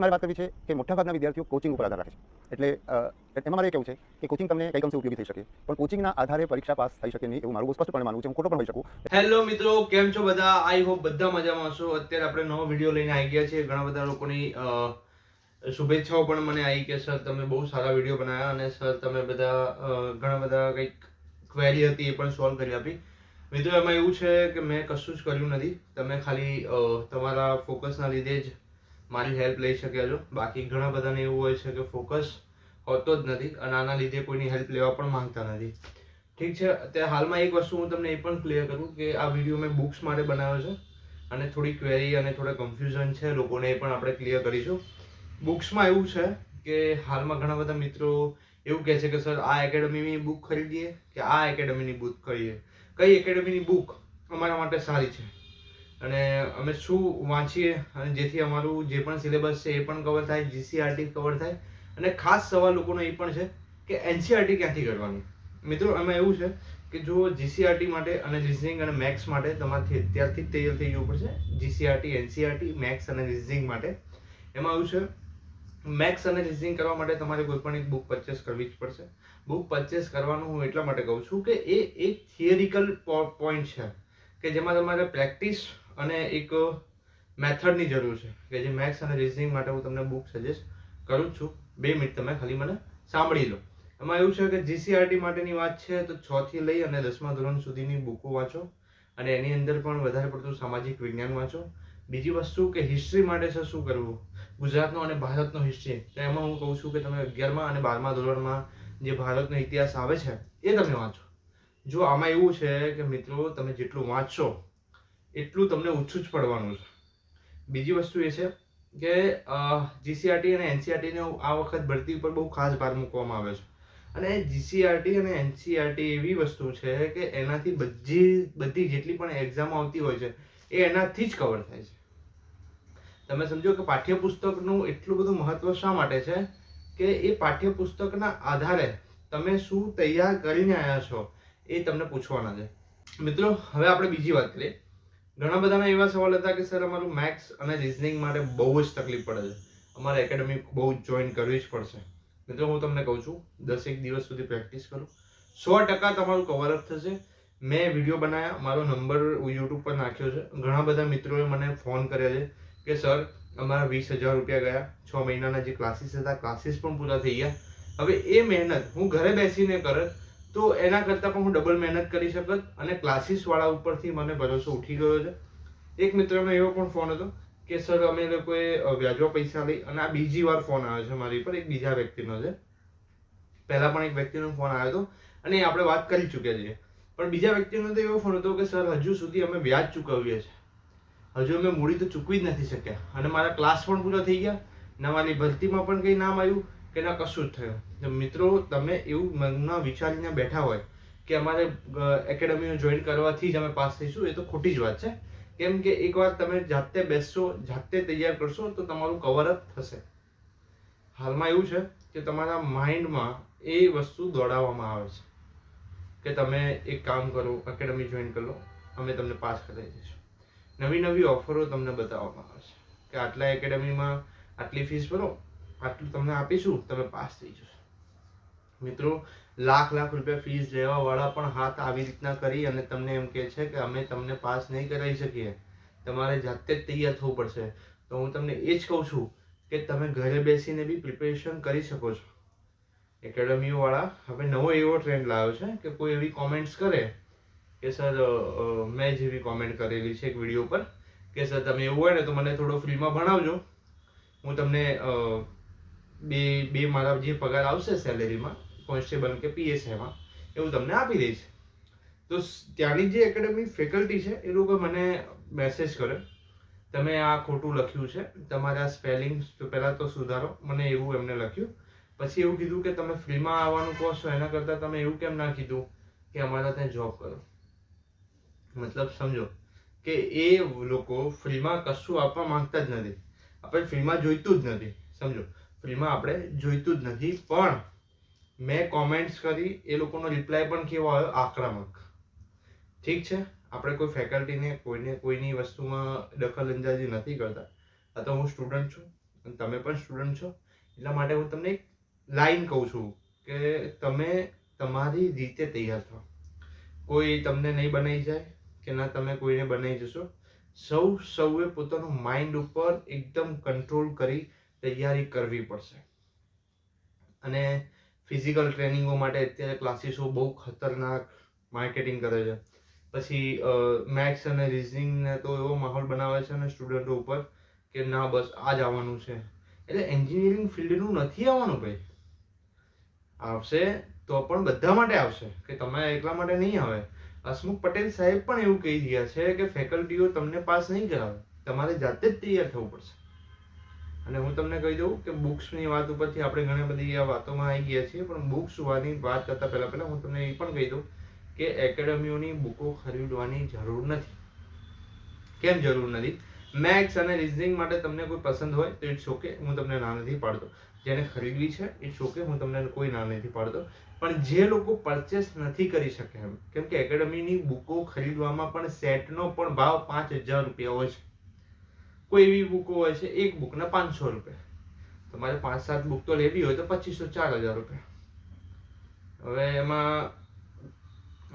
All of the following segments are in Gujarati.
મારે વાત કરવી છે કે મોટાભાગના વિદ્યાર્થીઓ કોચિંગ ઉપર આધાર રાખે છે. એટલે એમાં મારે એ કહેવું છે કે કોચિંગ તમને કઈ કમસે ઉપયોગી થઈ શકે. પણ કોચિંગના આધારે પરીક્ષા પાસ થઈ શકે નહીં એવું મારું બહુ સ્પષ્ટપણે માનવું છે. હું ખોટો પણ હોઈ શકું. હેલો મિત્રો, કેમ છો બધા? આઈ હોપ બધા મજામાં છો અત્યારે આપણે નવો વીડિયો લઈને આવી ગયા છીએ. ઘણા બધા લોકોની શુભેચ્છાઓ પણ મને આવી કે સર તમે બહુ સારા વીડિયો બનાવ્યા અને સર તમે બધા ઘણા બધા કંઈક ક્વેરી હતી એ પણ સોલ્વ કરી આપી. મિત્રો, એમાં એવું છે કે મેં કશું જ કર્યું નથી. તમે ખાલી તમારા ફોકસના લીધે જ મારી હેલ્પ લઈ શક્યા છો. બાકી ઘણા બધાને એવું હોય છે કે ફોકસ હોતો જ નથી અને આના લીધે કોઈની હેલ્પ લેવા પણ માંગતા નથી. ઠીક છે, અત્યારે હાલમાં એક વસ્તુ હું તમને એ પણ ક્લિયર કરું કે આ વીડિયો મેં બુક્સ માટે બનાવ્યો છે અને થોડી ક્વેરી અને થોડા કન્ફ્યુઝન છે, લોકોને એ પણ આપણે ક્લિયર કરીશું. બુક્સમાં એવું છે કે હાલમાં ઘણા બધા મિત્રો એવું કહે છે કે, સર, આ એકેડમીની બુક ખરીદીએ કે આ એકેડમીની બુક ખરીદીએ? કઈ એકેડમીની બુક અમારા માટે સારી છે? અને અમે શું વાંચીએ અને જેથી અમારું જે પણ સિલેબસ છે એ પણ કવર થાય જીસીઆરટી કવર થાય. અને ખાસ સવાલ લોકોનો એ પણ છે કે એનસીઆરટી ક્યાંથી કરવાની? મિત્રો એમાં એવું છે કે જો જીસીઆરટી માટે અને રિઝનિંગ અને મેથ્સ માટે તમારે અત્યારથી જ તૈયાર થઈ જવું પડશે. જીસીઆરટી એનસીઆરટી મેથ્સ અને રિઝનિંગ માટે. એમાં એવું છે મેથ્સ અને રિઝનિંગ કરવા માટે તમારે કોઈ પણ એક બુક પરચેસ કરવી જ પડશે. બુક પરચેસ કરવાનું હું એટલા માટે કહું છું કે એ એક થિયરિકલ પોઈન્ટ છે કે જેમાં તમારે પ્રેક્ટિસ અને એક મેથડની જરૂર છે, કે જે મેથ્સ અને રિઝનિંગ માટે હું તમને બુક સજેસ્ટ કરું છું. બે મિનિટ તમે ખાલી મને સાંભળી લો. એમાં એવું છે કે જીસીઆરટી માટેની વાત છે તો છ થી લઈ અને દસમા ધોરણ સુધીની બુકો વાંચો અને એની અંદર પણ વધારે પડતું સામાજિક વિજ્ઞાન વાંચો. બીજી વસ્તુ કે હિસ્ટ્રી માટે છે શું કરવું? ગુજરાતનો અને ભારતનો હિસ્ટ્રી તો એમાં હું કહું છું કે તમે અગિયારમાં અને બારમા ધોરણમાં જે ભારતનો ઇતિહાસ આવે છે, એ તમે વાંચો. જો આમાં એવું છે કે મિત્રો તમે જેટલું વાંચશો એટલું તમને ઓછું જ પડવાનું છે. બીજી વસ્તુ એ છે કે જીસીઆરટી અને એનસીઆરટીને આ વખત ભરતી ઉપર બહુ ખાસ ભાર મૂકવામાં આવે છે. અને જીસીઆરટી અને એનસીઆરટી એવી વસ્તુ છે કે એનાથી બધી બધી જેટલી પણ એક્ઝામ આવતી હોય છે, એ એનાથી જ કવર થાય છે. તમે સમજો કે પાઠ્યપુસ્તકનું એટલું બધું મહત્વ શા માટે છે? કે એ પાઠ્યપુસ્તકના આધારે તમે શું તૈયાર કરીને આવ્યા છો એ તમને પૂછવાના છે મિત્રો, હવે આપણે બીજી વાત કરીએ. ઘણા બધાના એવા સવાલ હતા કે, સર, અમારું મેથ્સ અને રિઝનિંગ માટે બહુ જ તકલીફ પડે છે. અમારે એકેડમી બહુ જ જોઈન કરવી જ પડશે. મિત્રો, હું તમને કહું છું, દસેક દિવસ સુધી પ્રેક્ટિસ કરો. સો ટકા તમારું કવર અપ થશે. મેં વીડિયો બનાવ્યા મારો નંબર યુટ્યુબ પર નાખ્યો છે. ઘણા બધા મિત્રોએ મને ફોન કર્યા છે કે, સર, અમારા વીસ હજાર રૂપિયા ગયા. છ મહિનાના જે ક્લાસીસ હતા ક્લાસીસ પણ પૂરા થઈ ગયા. હવે એ મહેનત હું ઘરે બેસીને કરત તો એના કરતાં પણ હું ડબલ મહેનત કરી શકત અને ક્લાસીસવાળા ઉપરથી મને ભરોસો ઉઠી ગયો છે. એક મિત્રનો એવો પણ ફોન હતો કે સર અમે લોકોએ વ્યાજવા પૈસા લઈ અને આ બીજી વાર ફોન આવ્યો છે મારી પર, એક બીજા વ્યક્તિનો છે. પહેલાં પણ એક વ્યક્તિનો ફોન આવ્યો હતો અને એ આપણે વાત કરી ચૂક્યા છીએ. પણ બીજા વ્યક્તિનો તો એવો ફોન હતો કે સર હજુ સુધી અમે વ્યાજ ચૂકવીએ છીએ. હજુ અમે મૂડી તો ચૂકવી જ નથી શક્યા. અને મારા ક્લાસ પણ પૂરા થઈ ગયા. ના મારી ભરતીમાં પણ કંઈ નામ આવ્યું. કે ના, કશું જ થયું. મિત્રો, તમે એવું મનમાં વિચારીને બેઠા હોય કે અમારે એકેડમીઓ જોઈન કરવાથી જ અમે પાસ થઈશું, એ તો ખોટી જ વાત છે. કેમ કે એકવાર તમે જાતે બેસશો, જાતે તૈયાર કરશો, તો તમારું કવર અપ થશે. હાલમાં એવું છે કે તમારા માઇન્ડમાં એ વસ્તુ દોડાવવામાં આવે છે. કે તમે એક કામ કરો, એકેડમી જોઈન કરો અમે તમને પાસ કરાવી દઈશું. નવી નવી ઓફરો તમને બતાવવામાં આવે છે. કે આટલા એકેડમીમાં આટલી ફીસ ભરો આટલું તમને આપીશું, તમે પાસ થઈ જશો. મિત્રો, લાખ લાખ રૂપિયા ફીસ લેવા વાળા પણ હાથ આવી રીતના કરી અને તમને એમ કહે છે કે અમે તમને પાસ નહીં કરાવી શકીએ. તમારે જાતે જ તૈયાર થવું પડશે. તો હું તમને એ જ કહું છું કે તમે ઘરે બેસીને બી પ્રિપેરેશન કરી શકો છો. એકેડમીઓવાળા હવે નવો એવો ટ્રેન્ડ લાવ્યો છે કે કોઈ એવી કોમેન્ટ્સ કરે કે સર મેં જેવી કોમેન્ટ કરેલી છે એક વીડિયો પર કે સર તમે એવું હોય ને તો મને થોડો ફ્રીમાં ભણાવજો. હું તમને બે બે મારા જે પગાર આવશે સેલેરીમાં, કોન્સ્ટેબલ કે પીએસઆઈમાં એવું તમને આપી દઈશ. તો ત્યાંની જે એકેડેમી ફેકલ્ટી છે, એ લોકો મને મેસેજ કરે. તમે આ ખોટું લખ્યું છે, તમારા સ્પેલિંગ પહેલાં તો સુધારો, મને એવું એમને લખ્યું. પછી એવું કીધું કે તમે ફ્રીમાં આવવાનું કહો છો, એના કરતાં તમે એવું કેમ ના કીધું કે અમારા ત્યાં જોબ કરો? મતલબ સમજો કે એ લોકો ફ્રીમાં કશું આપવા માંગતા જ નથી. આપણે ફ્રીમાં જોઈતું જ નથી, સમજો. ફ્રીમાં આપણે જોઈતું જ નથી. પણ મેં કોમેન્ટ્સ કરી, એ લોકોનો રિપ્લાય પણ કેવો આવ્યો? આક્રમક. ઠીક છે? આપણે કોઈ ફેકલ્ટીને કોઈને, કોઈની વસ્તુમાં દખલ અંદાજી નથી કરતા. આ તો હું સ્ટુડન્ટ છું અને તમે પણ સ્ટુડન્ટ છો. એટલા માટે હું તમને એક લાઈન કહું છું કે તમે તમારી રીતે તૈયાર થાઓ કોઈ તમને નહીં બનાવી જાય કે ના તમે કોઈને બનાવી જશો. સૌ, સૌએ પોતાનું માઇન્ડ ઉપર એકદમ કંટ્રોલ કરી તૈયારી કરવી પડશે. અને ફિઝિકલ ટ્રેનિંગો માટે અત્યારે ક્લાસીસો બહુ ખતરનાક માર્કેટિંગ કરે છે. પછી મેથ્સ અને રિઝનિંગને તો એવો માહોલ બનાવે છે ને સ્ટુડન્ટો ઉપર કે ના, બસ આ જ આવવાનું છે. એટલે એન્જિનિયરિંગ ફિલ્ડનું નથી આવવાનું ભાઈ. આવશે તો પણ બધા માટે આવશે, કે તમે એકલા માટે નહીં આવે. હસમુખ પટેલ સાહેબ પણ એવું કહી રહ્યા છે કે ફેકલ્ટીઓ તમને પાસ નહીં કરાવે. તમારે જાતે જ તૈયાર થવું પડશે. અને હું તમને કહી દઉં કે બુક્સની વાત ઉપરથી આપણે ઘણી બધી વાતોમાં આવી ગયા છીએ, પણ બુક્સ વાની વાત કરતાં પહેલાં પહેલાં હું તમને એ પણ કહી દઉં કે એકેડમીઓની બુકો ખરીદવાની જરૂર નથી. કેમ જરૂર નથી? મેથ્સ અને રિઝનિંગ માટે તમને કોઈ પસંદ હોય તો ઇટ્સ ઓકે, હું તમને ના નથી પાડતો. જેને ખરીદવી છે, ઇટ્સ ઓકે, હું તમને કોઈ ના નથી પાડતો. પણ જે લોકો પરચેસ નથી કરી શકે એમ, કેમ કે એકેડમીની બુકો ખરીદવામાં પણ સેટનો પણ ભાવ પાંચ હજાર રૂપિયા હોય છે. કોઈ એવી બુકો હોય છે, એક બુકના પાંચસો રૂપિયા. તમારે પાંચ સાત બુક તો લેવી હોય તો પચીસો ચાર હજાર રૂપિયા. હવે એમાં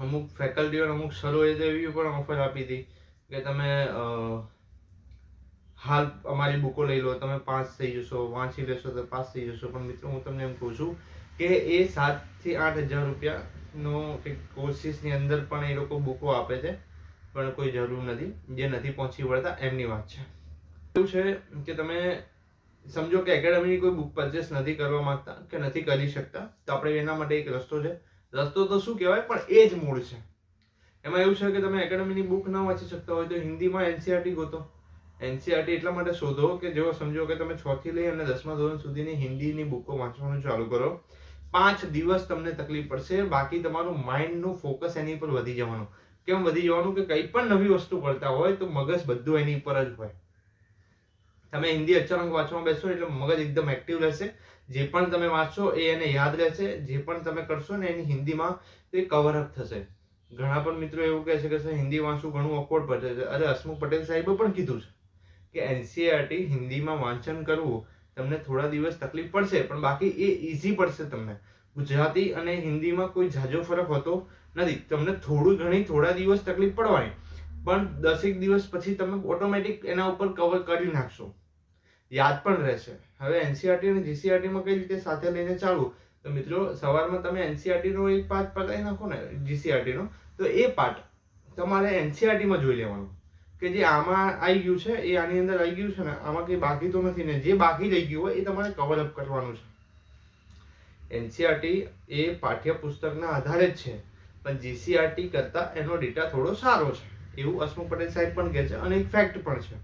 અમુક ફેકલ્ટીઓ અમુક સરોએ તો એવી પણ ઓફર આપી હતી કે તમે હાલ અમારી બુકો લઈ લો, તમે પાસ થઈ જશો, વાંચી લેશો તો પાસ થઈ જશો. પણ મિત્રો, હું તમને એમ કહું છું કે એ સાતથી આઠ હજાર રૂપિયાનો કંઈક કોર્સિસની અંદર પણ એ લોકો બુકો આપે છે, પણ કોઈ જરૂર નથી, જે નથી પહોંચી વળતા એમની વાત છે. એવું છે કે તમે સમજો કે એકેડમીની કોઈ બુક પરચેસ નથી કરવા માંગતા કે નથી કરી શકતા, તો આપણે એના માટે એક રસ્તો છે. રસ્તો તો શું કહેવાય? પણ એ જ મૂળ છે. એમાં એવું છે કે તમે એકેડમીની બુક ન વાંચી શકતા હોય તો હિન્દીમાં એનસીઆરટી ગોતો. એનસીઆરટી એટલા માટે શોધો કે જેવો સમજો કે તમે છ થી લઈ અને દસમા ધોરણ સુધીની હિન્દીની બુકો વાંચવાનું ચાલુ કરો. પાંચ દિવસ તમને તકલીફ પડશે, બાકી તમારું માઇન્ડનું ફોકસ એની પર વધી જવાનું. કેમ વધી જવાનું? કે કંઈ પણ નવી વસ્તુ કરતા હોય તો મગજ બધું એની પર જ હોય. તમે હિન્દી અચાનક વાંચવા બેસો એટલે મગજ એકદમ એક્ટિવ રહેશે. જે પણ તમે વાંચશો એ એને યાદ રહેશે. જે પણ તમે કરશો ને એની હિન્દીમાં તે કવર અપ થશે. ઘણા પણ મિત્રો એવું કહે છે કે સર, હિન્દી વાંચવું ઘણું અકવર્ડ પડે છે. અરે, હસમુખ પટેલ સાહેબે પણ કીધું છે કે એનસીઆરટી હિન્દીમાં વાંચન કરવું તમને થોડા દિવસ તકલીફ પડશે, પણ બાકી એ ઇઝી પડશે તમને. ગુજરાતી અને હિન્દીમાં કોઈ ઝાઝો ફરક હોતો નથી. તમને થોડું ઘણી થોડા દિવસ તકલીફ પડવાની, પણ દસેક દિવસ પછી તમે ઓટોમેટિક એના ઉપર કવર કરી નાખશો. યાદ પણ રહેશે. હવે એનસીઆરટી અને જીસીઆરટીમાં કઈ રીતે સાથે લઈને ચાલવું? તો મિત્રો, સવારમાં તમે એનસીઆરટીનો એક પાર્ટ પતાવી નાખો ને જીસીઆરટીનો તો એ પાર્ટ તમારે એનસીઆરટીમાં જોઈ લેવાનું. કે જે આમાં આવી ગયું છે, એ આની અંદર આવી ગયું છે ને, આમાં કંઈ બાકી તો નથી ને, જે બાકી રહી ગયું હોય એ તમારે કવર અપ કરવાનું છે. એનસીઆરટી એ પાઠ્યપુસ્તકના આધારે જ છે, પણ જીસીઆરટી કરતાં એનો ડેટા થોડો સારો છે. એવું અસમુ પટેલ સાહેબ પણ કહે છે અને એક ફેક્ટ પણ છે.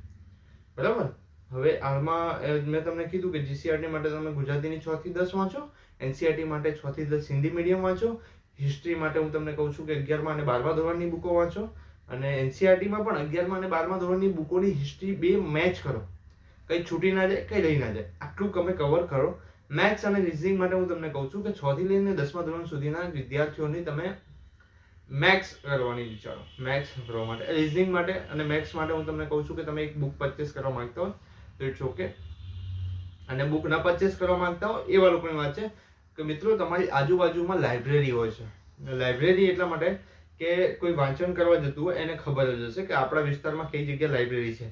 બરાબર? હવે હાલમાં મેં તમને કીધું કે જીસીઆરટી માટે તમે ગુજરાતીની છ થી દસ વાંચો એનસીઆરટી માટે છ થી દસ હિન્દી મીડિયમ વાંચો હિસ્ટ્રી માટે હું તમને કહું છું કે અગિયારમાં અને બારમા ધોરણની બુકો વાંચો અને એનસીઆરટીમાં પણ અગિયારમાં અને બારમા ધોરણની બુકોની હિસ્ટ્રી બે મેચ કરો. કંઈ છૂટી ના જાય, કંઈ રહી ના જાય. આટલું તમે કવર કરો. મેથ્સ અને રિઝનિંગ માટે હું તમને કહું છું કે છ થી લઈને દસમા ધોરણ સુધીના વિદ્યાર્થીઓની તમે મેથ્સ કરવાની વિચારો. મેથ્સ કરવા માટે રિઝનિંગ માટે અને મેથ્સ માટે હું તમને કહું છું કે તમે એક બુક પરચેસ કરવા માંગતા હો તો ઇટ્સ ઓકે અને બુક ના પરચેસ કરવા માંગતા હો એવા લોકોની વાત છે કે મિત્રો, તમારી આજુબાજુમાં લાઇબ્રેરી હોય છે. લાઇબ્રેરી એટલા માટે કે કોઈ વાંચન કરવા જતું હોય, એને ખબર જ હશે કે આપણા વિસ્તારમાં કઈ જગ્યાએ લાઇબ્રેરી છે.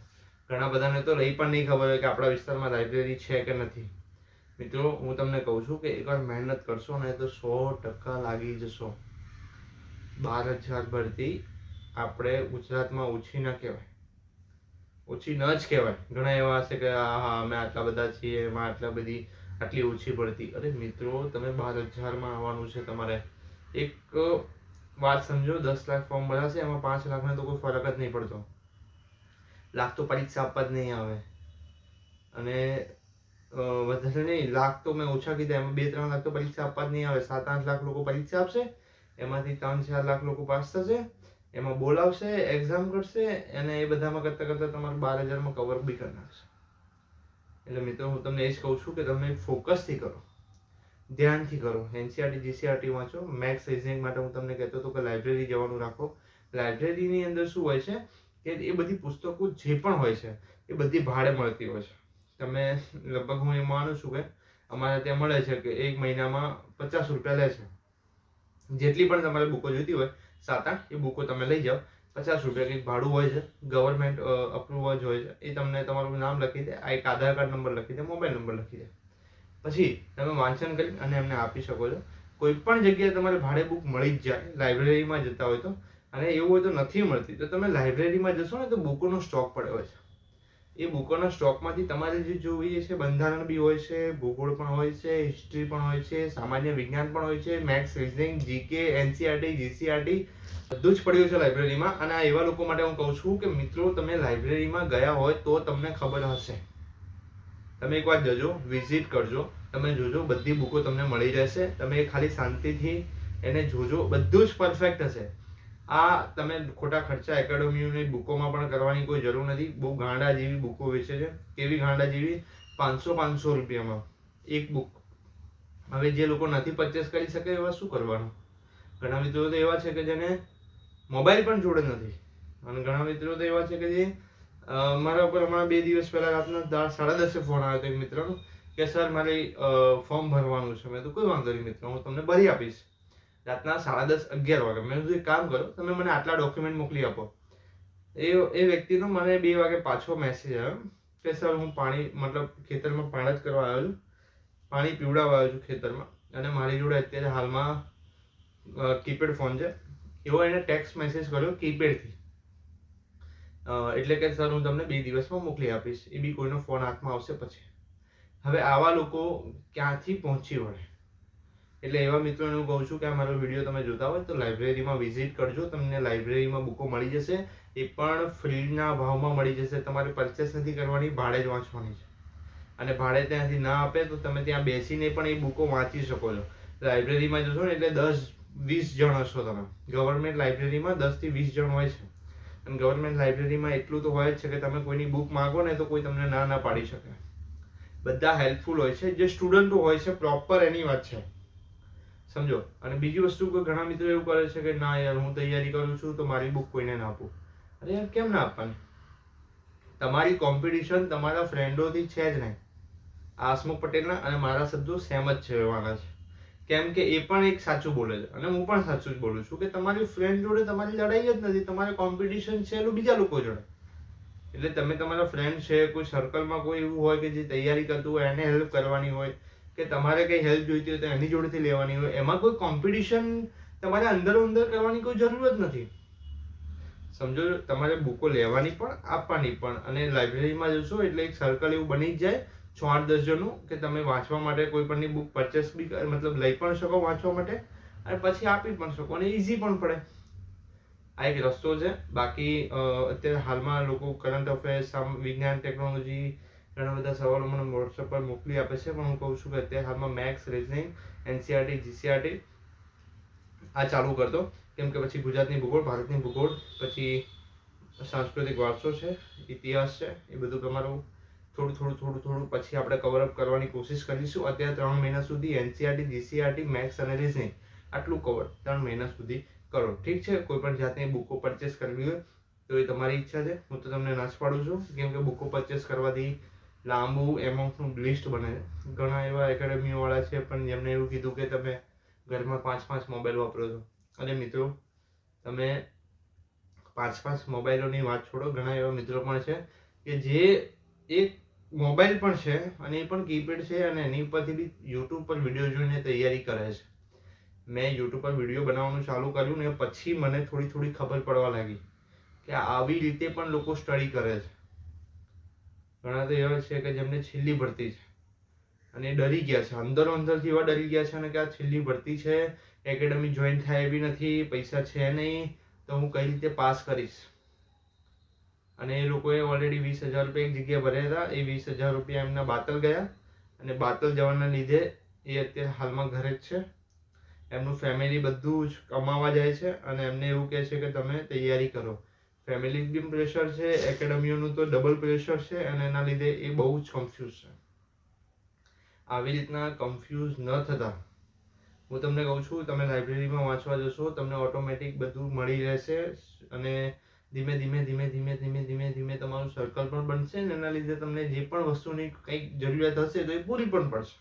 ઘણા બધાને તો રહી પણ નહીં ખબર હોય કે આપણા વિસ્તારમાં લાઇબ્રેરી છે કે નથી. મિત્રો, હું તમને કહું છું કે એકવાર મહેનત કરશો ને તો સો ટકા લાગી જશો. બાર હજાર ભરતી આપણે ગુજરાતમાં ઓછી ના કહેવાય. ઓછી ન જ કહેવાય. ઘણા એવા હશે કે હા હા અમે આટલા બધા છીએ, એમાં આટલા બધી, આટલી ઓછી પડતી. અરે મિત્રો, તમે બાર હજારમાં આવવાનું છે તમારે. એક વાત સમજો, દસ લાખ ફોર્મ ભરાશે, એમાં પાંચ લાખને તો કોઈ ફરક જ નહીં પડતો. લાખ તો પરીક્ષા આપવા જ નહીં આવે. અને વધારે નહીં, લાખ તો મેં ઓછા કીધા, એમાં બે ત્રણ લાખ તો પરીક્ષા આપવા જ નહીં આવે. સાત આઠ લાખ લોકો પરીક્ષા આપશે, એમાંથી ત્રણ ચાર લાખ લોકો પાસ થશે એમાં બોલાવશે એક્ઝામ કરશે અને એ બધામાં કરતાં કરતાં તમારે બાર હજારમાં કવર બી કરી નાખશે. એટલે મિત્રો, હું તમને એ જ કહું છું કે તમે ફોકસથી કરો. ધ્યાનથી કરો. એનસીઆરટી જીસીઆરટી વાંચો. મેથ્સ રિઝનિંગ માટે હું તમને કહેતો હતો કે લાઇબ્રેરી જવાનું રાખો. લાઇબ્રેરીની અંદર શું હોય છે કે એ બધી પુસ્તકો જે પણ હોય છે, એ બધી ભાડે મળતી હોય છે. તમે લગભગ હું એ માનું છું કે અમારે ત્યાં મળે છે કે એક મહિનામાં પચાસ રૂપિયા લે છે. જેટલી પણ તમારે બુકો જોઈતી હોય સાત આઠ એ બુકો તમે લઈ જાઓ. પચાસ રૂપિયા કંઈક ભાડું હોય છે ગવર્મેન્ટ અપ્રુવલ જ હોય છે. એ તમને તમારું નામ લખી દે, આ એક આધાર કાર્ડ નંબર લખી દે મોબાઈલ નંબર લખી દે. પછી તમે વાંચન કરી અને એમને આપી શકો છો. કોઈ પણ જગ્યાએ તમારે ભાડે બુક મળી જ જાય લાઇબ્રેરીમાં જતા હોય તો. અને એવું હોય તો નથી મળતી. તો તમે લાઇબ્રેરીમાં જશો ને તો બુકોનો સ્ટોક પડ્યો હોય છે. એ બુકોના સ્ટોકમાંથી તમારે જે જોઈએ છે, બંધારણ બી હોય છે, ભૂગોળ પણ હોય છે હિસ્ટ્રી પણ હોય છે, સામાન્ય વિજ્ઞાન પણ હોય છે maths reasoning GK NCERT GCERT બધું જ પડ્યું છે લાઇબ્રેરીમાં અને આ એવા લોકો માટે હું કહું છું કે મિત્રો, તમે લાઇબ્રેરીમાં ગયા હોય તો તમને ખબર હશે. તમે એકવાર જજો વિઝિટ કરજો. તમે જોજો, બધી બુકો તમને મળી જશે. તમે ખાલી શાંતિથી એને જોજો. બધું જ પરફેક્ટ હશે. આ તમે ખોટા ખર્ચા એકેડમીઓની બુકોમાં પણ કરવાની કોઈ જરૂર નથી. બહુ ગાંડા જેવી બુકો વેચે છે. કેવી ગાંડા જેવી? પાંચસો પાંચસો રૂપિયામાં એક બુક. હવે જે લોકો નથી પરચેસ કરી શકે એવા શું કરવાનું? ઘણા મિત્રો તો એવા છે કે જેને મોબાઈલ પણ જોડે નથી. અને ઘણા મિત્રો તો એવા છે કે જે મારા ઉપર હમણાં બે દિવસ પહેલાં રાતના સાડા દસે ફોન આવ્યો હતો એક મિત્રનો કે, સર, મારે ફોર્મ ભરવાનું છે. મેં તો કોઈ વાંધો નહીં મિત્ર, હું તમને ભરી આપીશ. રાતના સાડા દસ અગિયાર વાગે. મેં કીધું, એક કામ કરો, તમે મને આટલા ડોક્યુમેન્ટ મોકલી આપો. એ એ વ્યક્તિનો મને બે વાગે પાછો મેસેજ આવ્યો કે, સર, હું પાણી, મતલબ ખેતરમાં પાણી જ કરવા આવ્યો છું. પાણી પીવડાવવા આવ્યો છું ખેતરમાં. અને મારી જોડે અત્યારે હાલમાં કીપેડ ફોન છે. એવો એને ટેક્સ્ટ મેસેજ કર્યો કીપેડથી. એટલે કે, સર, હું તમને બે દિવસમાં મોકલી આપીશ. એ બી કોઈનો ફોન હાથમાં આવશે પછી. હવે આવા લોકો ક્યાંથી પહોંચી વળે? એટલે એવા મિત્રોને હું કહું છું કે આ મારો વીડિયો તમે જોતા હોય તો લાઇબ્રેરીમાં વિઝિટ કરજો. તમને લાઇબ્રેરીમાં બુકો મળી જશે. એ પણ ફ્રીના ભાવમાં મળી જશે. તમારે પરચેસ નથી કરવાની, ભાડે જ વાંચવાની છે. અને ભાડે ત્યાંથી ના આપે તો તમે ત્યાં બેસીને પણ એ બુકો વાંચી શકો છો. લાઇબ્રેરીમાં જશો ને એટલે દસ વીસ જણ હશો તમે. ગવર્મેન્ટ લાઇબ્રેરીમાં દસથી વીસ જણ હોય છે. અને ગવર્મેન્ટ લાઇબ્રેરીમાં એટલું તો હોય જ છે કે તમે કોઈની બુક માગો ને તો કોઈ તમને ના ના પાડી શકે. બધા હેલ્પફુલ હોય છે. જે સ્ટુડન્ટો હોય છે પ્રોપર એની વાત છે. સમજો? અને બીજી વસ્તુ કે ઘણા મિત્રો એવું કરે છે કે, ના યાર, હું તૈયારી કરું છું, તો મારી બુક કોઈને ના આપું. અરે યાર, કેમ ના આપવાની? તમારી કોમ્પિટિશન તમારા ફ્રેન્ડોથી છે જ નહીં. આસમુખ પટેલના અને મારા શબ્દો સેમ જ છે એવાના છે. કેમ કે એ પણ એક સાચું બોલે છે. અને હું પણ સાચું જ બોલું છું કે તમારી ફ્રેન્ડ જોડે તમારી લડાઈ જ નથી. તમારે કોમ્પિટિશન છે એનું બીજા લોકો જોડે. એટલે તમે તમારા ફ્રેન્ડ છે, કોઈ સર્કલમાં કોઈ એવું હોય કે જે તૈયારી કરતું હોય, એને હેલ્પ કરવાની હોય કે તમારે કઈ હેલ્પ જોઈતી હોય તો એની જોડેથી લેવાની હોય. એમાં કોઈ કોમ્પિટિશન તમારે અંદર અંદર કરવાની કોઈ જરૂર જ નથી. સમજો તમારે બુકો લેવાની પણ, આપવાની પણ. અને લાઇબ્રેરીમાં જશો એટલે એક સર્કલ એવું બની જ જાય છ આઠ દસ જણનું, કે તમે વાંચવા માટે કોઈ પણની બુક પરચેસ બી મતલબ લઈ પણ શકો વાંચવા માટે, અને પછી આપી પણ શકો, અને ઇઝી પણ પડે. આ એક રસ્તો છે. બાકી અત્યારે હાલમાં લોકો કરંટ અફેર્સ વિજ્ઞાન ટેકનોલોજી ઘણા બધા સવાલો મને વોટ્સઅપ પર મોકલી આપે છે, પણ હું કહું છું કે અત્યારે હાલમાં મેથ્સ રિઝનિંગ એનસીઆરટી જીસીઆરટી આ ચાલુ કરતો કેમ કે પછી ગુજરાતની ભૂગોળ, ભારતની ભૂગોળ, પછી સાંસ્કૃતિક વારસો છે, ઇતિહાસ છે, એ બધું તમારું થોડું થોડું થોડું થોડું પછી આપણે કવરઅપ કરવાની કોશિશ કરીશું. અત્યારે ત્રણ મહિના સુધી એનસીઆરટી જીસીઆરટી મેથ્સ અને રિઝનિંગ આટલું કવર ત્રણ મહિના સુધી કરો. ઠીક છે? કોઈ પણ જાતની બુકો પરચેસ કરવી હોય તો એ તમારી ઈચ્છા છે. હું તો તમને નાશ પાડું છું. કેમ કે બુકો પરચેસ કરવાથી લાંબુ એમાઉન્ટનું લિસ્ટ બને. ઘણા એવા એકેડમીવાળા છે, પણ જેમને એવું કીધું કે તમે ઘરમાં પાંચ પાંચ મોબાઈલ વાપરો છો. અને મિત્રો, તમે પાંચ પાંચ મોબાઈલોની વાત છોડો, ઘણા એવા મિત્રો પણ છે કે જે એક મોબાઈલ પણ છે અને એ પણ કીપેડ છે અને એની ઉપરથી બી યુટ્યુબ પર વીડિયો જોઈને તૈયારી કરે છે. મેં યુટ્યુબ પર વીડિયો બનાવવાનું ચાલુ કર્યું ને પછી મને થોડી થોડી ખબર પડવા લાગી કે આવી રીતે પણ લોકો સ્ટડી કરે છે. ઘણા તો એવા છે કે જેમને છેલ્લી ભરતી છે. અને ડરી ગયા છે. અંદરો અંદરથી એવા ડરી ગયા છે અને કે આ છેલ્લી ભરતી છે, એકેડમી જોઈન થાય એવી નથી, પૈસા છે નહીં, તો હું કઈ રીતે પાસ કરીશ? અને એ લોકોએ ઓલરેડી વીસ હજાર રૂપિયા એક જગ્યાએ ભર્યા હતા. એ વીસ હજાર રૂપિયા એમના બાતલ ગયા અને બાતલ જવાના લીધે એ અત્યારે હાલમાં ઘરે જ છે. એમનું ફેમિલી બધું જ કમાવા જાય છે અને એમને એવું કહે છે કે તમે તૈયારી કરો. ફેમિલી બી પ્રેશર છે એકેડમીઓનું તો ડબલ પ્રેશર છે અને એના લીધે એ બહુ જ કન્ફ્યુઝ છે. આવી રીતના કન્ફ્યુઝ ન થતા. હું તમને કહું છું, તમે લાઇબ્રેરીમાં વાંચવા જશો, તમને ઓટોમેટિક બધું મળી રહેશે અને ધીમે ધીમે ધીમે ધીમે ધીમે ધીમે ધીમે તમારું સર્કલ પણ બનશે ને એના લીધે તમને જે પણ વસ્તુની કંઈક જરૂરિયાત હશે તો એ પૂરી પણ પડશે.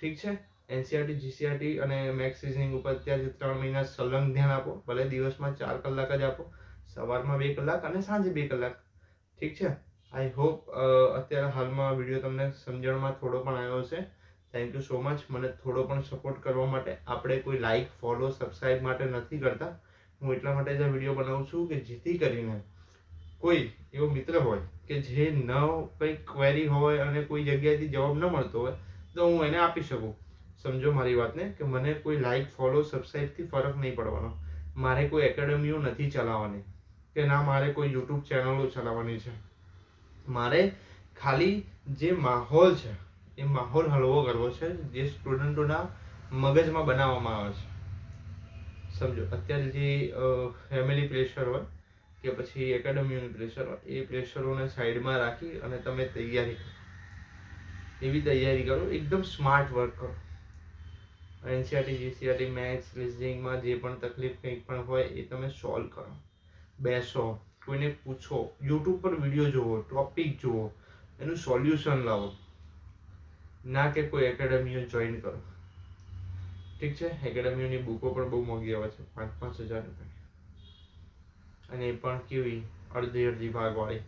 ઠીક છે? એનસીઆરટી જીસીઆરટી અને મેક્સ રિઝનિંગ ઉપર અત્યારે ત્રણ મહિના સલંગ ધ્યાન આપો, ભલે દિવસમાં ચાર કલાક જ આપો સવારમાં બે કલાક અને સાંજે બે કલાક. ઠીક છે? આઈ હોપ અત્યારે હાલમાં વીડિયો તમને સમજણમાં થોડો પણ આવ્યો હશે. થેન્ક યુ સો મચ મને થોડો પણ સપોર્ટ કરવા માટે આપણે કોઈ લાઈક ફોલો સબસ્ક્રાઇબ માટે નથી કરતા. હું એટલા માટે જ આ વીડિયો બનાવું છું કે જેથી કરીને કોઈ એવો મિત્ર હોય કે જે ન કંઈ ક્વેરી હોય અને કોઈ જગ્યાએથી જવાબ ન મળતો હોય, તો હું એને આપી શકું. સમજો મારી વાતને કે મને કોઈ લાઇક ફોલો સબસ્ક્રાઈબથી ફરક નહીં પડવાનો. મારે કોઈ એકેડમીઓ નથી ચલાવવાની. કે ના, મારે કોઈ યુટ્યુબ ચેનલો ચલાવવાની છે. મારે ખાલી જે માહોલ છે, એ માહોલ હળવો કરવો છે, જે સ્ટુડન્ટોના મગજમાં બનાવવામાં આવે છે. સમજો, અત્યારે જે ફેમિલી પ્રેશર હોય કે પછી એકેડમીનું પ્રેશર હોય, એ પ્રેશરોને સાઈડમાં રાખી અને તમે તૈયારી કરો. એવી તૈયારી કરો, એકદમ સ્માર્ટ વર્ક કરો. એનસીઆરટી જીસીઆરટી મેથ્સ રિઝનિંગમાં જે પણ તકલીફ કંઈક પણ હોય, એ તમે સોલ્વ કરો. બેસો, કોઈને પૂછો યુટ્યુબ પર વીડિયો જુઓ ટોપિક જુઓ, એનું સોલ્યુશન લાવો. ના કે કોઈ એકેડમીઓ જોઈન કરો. ઠીક છે? એકેડમીઓની બુકો પણ બહુ મોંઘી આવે છે, પાંચ પાંચ હજાર રૂપિયા. અને એ પણ કેવી? અડધી અડધી ભાગવાળી.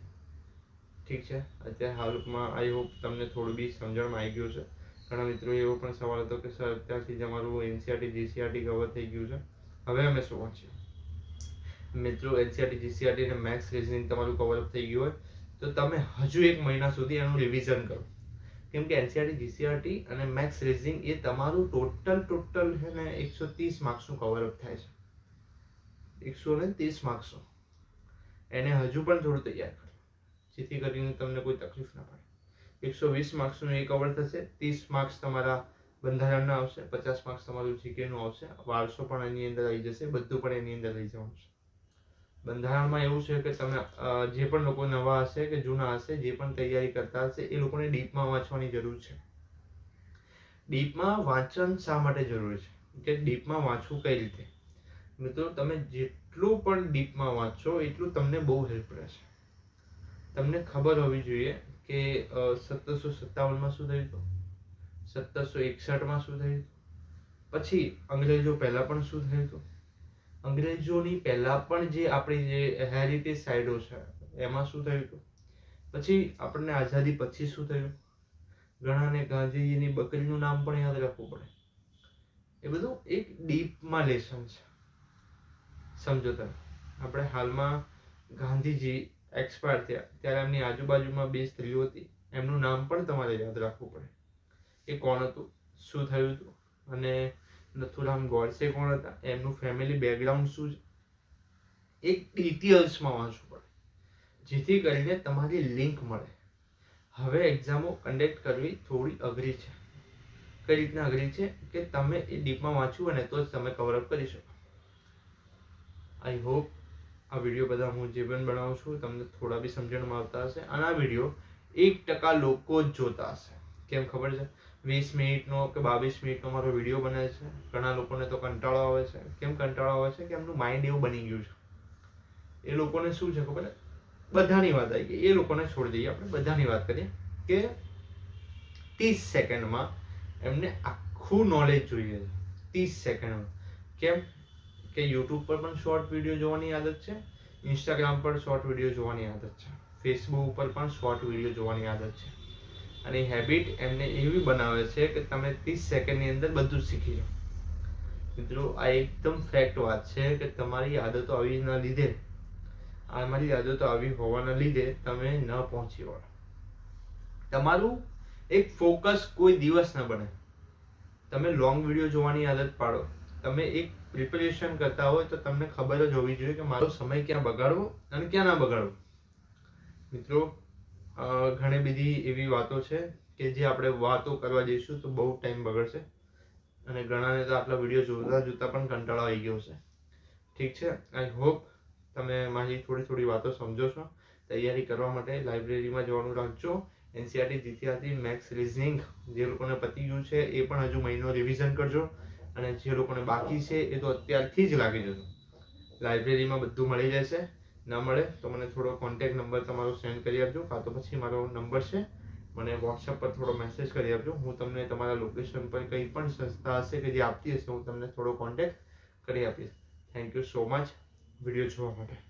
ઠીક છે? અત્યારે હાલમાં આઈ હોપ તમને થોડું બી સમજણમાં આવી ગયું છે. ઘણા મિત્રો એવો પણ સવાલ હતો કે, સર, અત્યારથી જ અમારું એનસીઆરટી જીસીઆરટી કવર થઈ ગયું છે. હવે અમે શું વાંચીએ? મિત્રો એનસીઆરટી જીસીઆરટી અને મેથ્સ રિઝનિંગ તમારું કવરઅપ થઈ ગયું હોય, તો તમે હજુ એક મહિના સુધી એનું રિવિઝન કરો. કેમ કે એનસીઆરટી જીસીઆરટી અને મેથ્સ રિઝનિંગ એ તમારું ટોટલ ટોટલ છે ને એકસો ત્રીસ માર્ક્સનું કવરઅપ થાય છે. એકસો ને ત્રીસ માર્ક્સનું એને હજુ પણ થોડું તૈયાર કરો. જેથી કરીને તમને કોઈ તકલીફ ના પડે. એકસો વીસ માર્ક્સનું એ કવર થશે, ત્રીસ માર્ક્સ તમારા બંધારણના આવશે, પચાસ માર્ક્સ તમારું જીકેનું આવશે, વારસો પણ એની અંદર આવી જશે, બધું પણ એની અંદર લઈ જવાનું છે. બંધારણમાં એવું છે કે તમે જે પણ લોકો નવા હશે કે જૂના હશે, જે પણ તૈયારી કરતા હશે, એ લોકોને ડીપમાં વાંચવાની જરૂર છે. ડીપમાં વાંચન શા માટે જરૂરી છે? કે ડીપમાં વાંચવું કઈ રીતે? મિત્રો, તમે જેટલું પણ ડીપમાં વાંચો, એટલું તમને બહુ હેલ્પ રહેશે. તમને ખબર હોવી જોઈએ કે સત્તરસો સત્તાવનમાં શું થયું હતું? સત્તરસો એકસઠમાં શું થયું હતું? પછી અંગ્રેજો પહેલાં પણ શું થયું હતું? અંગ્રેજોની પહેલા પણ જે આપણી જે હેરિટેજ સાઇડો છે, એમાં શું થયું હતું? પછી આપણને આઝાદી પછી શું થયું? ઘણાને ગાંધીજીની બકરીનું નામ પણ યાદ રાખવું પડે. એ બધું એક ડીપમાં લેસન છે. સમજો તમે. આપણે હાલમાં ગાંધીજી એક્સપાયર થયા, ત્યારે એમની આજુબાજુમાં બે સ્ત્રીઓ હતી. એમનું નામ પણ તમારે યાદ રાખવું પડે. એ કોણ હતું? શું થયું હતું? અને નથુરામ ગોડસે કોણ હતા? એમનું ફેમિલી બેકગ્રાઉન્ડ શું છે? એક ડિટેલ્સમાં વાંચવું પડે. જેથી કરીને તમારી લિંક મળે. હવે એક્ઝામો કન્ડક્ટ કરવી થોડી અઘરી છે. કઈ રીતના અઘરી છે? કે તમે એ ડીપમાં વાંચવું હોય ને તો જ તમે કવરઅપ કરી શકો. આઈ હોપ આ વીડિયો બધા હું જે પણ બનાવું છું તમને થોડા બી સમજણમાં આવતા હશે. અને આ વીડિયો એક ટકા લોકો જ જોતા હશે. કેમ ખબર છે? વીસ મિનિટનો કે બાવીસ મિનિટનો મારો વીડિયો બને છે. ઘણા લોકોને તો કંટાળો આવે છે. કેમ કંટાળો આવે છે? કે એમનું માઇન્ડ એવું બની ગયું છે. એ લોકોને શું છે ખબર? બધાની વાત આવી ગઈ. એ લોકોને છોડી દઈએ આપણે. બધાની વાત કરીએ કે ત્રીસ સેકન્ડમાં એમને આખું નોલેજ જોઈએ છે. ત્રીસ સેકન્ડમાં. કેમ? કે યુટ્યુબ પર પણ શોર્ટ વીડિયો જોવાની આદત છે. ઇન્સ્ટાગ્રામ પર શોર્ટ વીડિયો જોવાની આદત છે. ફેસબુક ઉપર પણ શોર્ટ વીડિયો જોવાની આદત છે. અને હેબિટ એમને એવી બનાવે છે કે તમે ત્રીસ સેકન્ડની અંદર બધું શીખી જાઓ. મિત્રો, આ એકદમ ફેક્ટ વાત છે કે તમારી આદતો આવીના લીધે અમારી આદતો આવી હોવાના લીધે તમે ન પહોંચી વળો. તમારું એક ફોકસ કોઈ દિવસ ન બને. તમે લોંગ વીડિયો જોવાની આદત પાડો. તમે એક પ્રિપેરેશન કરતા હોય તો તમને ખબર જ હોવી જોઈએ કે મારો સમય ક્યાં બગાડવો અને ક્યાં ના બગાડવો. મિત્રો ઘણી બધી એવી વાતો છે કે જે આપણે વાતો કરવા જઈશું તો બહુ ટાઈમ બગડશે. અને ઘણાને તો આટલા વીડિયો જોતા જોતા પણ કંટાળો આવી ગયો છે ઠીક છે? આઈ હોપ તમે મારી થોડી થોડી વાતો સમજો છો. તૈયારી કરવા માટે લાઇબ્રેરીમાં જવાનું રાખજો. એનસીઆરટી જીસીઆરટી મેક્સ રિઝનિંગ જે લોકોને પતી ગયું છે એ પણ હજુ મહિનો રિવિઝન કરજો. અને જે લોકોને બાકી છે એ તો અત્યારથી જ લાગી જશે લાઇબ્રેરીમાં બધું મળી જશે. ના મળે, તો મને થોડો કોન્ટેક્ટ નંબર તમારો સેન્ડ કરી આપજો, કાં તો પછી મારો નંબર છે, મને વોટ્સઅપ પર થોડો મેસેજ કરી આપજો. હું તમને તમારા લોકેશન પર કંઈ પણ સંસ્થા હશે કે જે આપતી હશે, હું તમને થોડો કોન્ટેક્ટ કરી આપીશ. Thank you so much video જોવા માટે.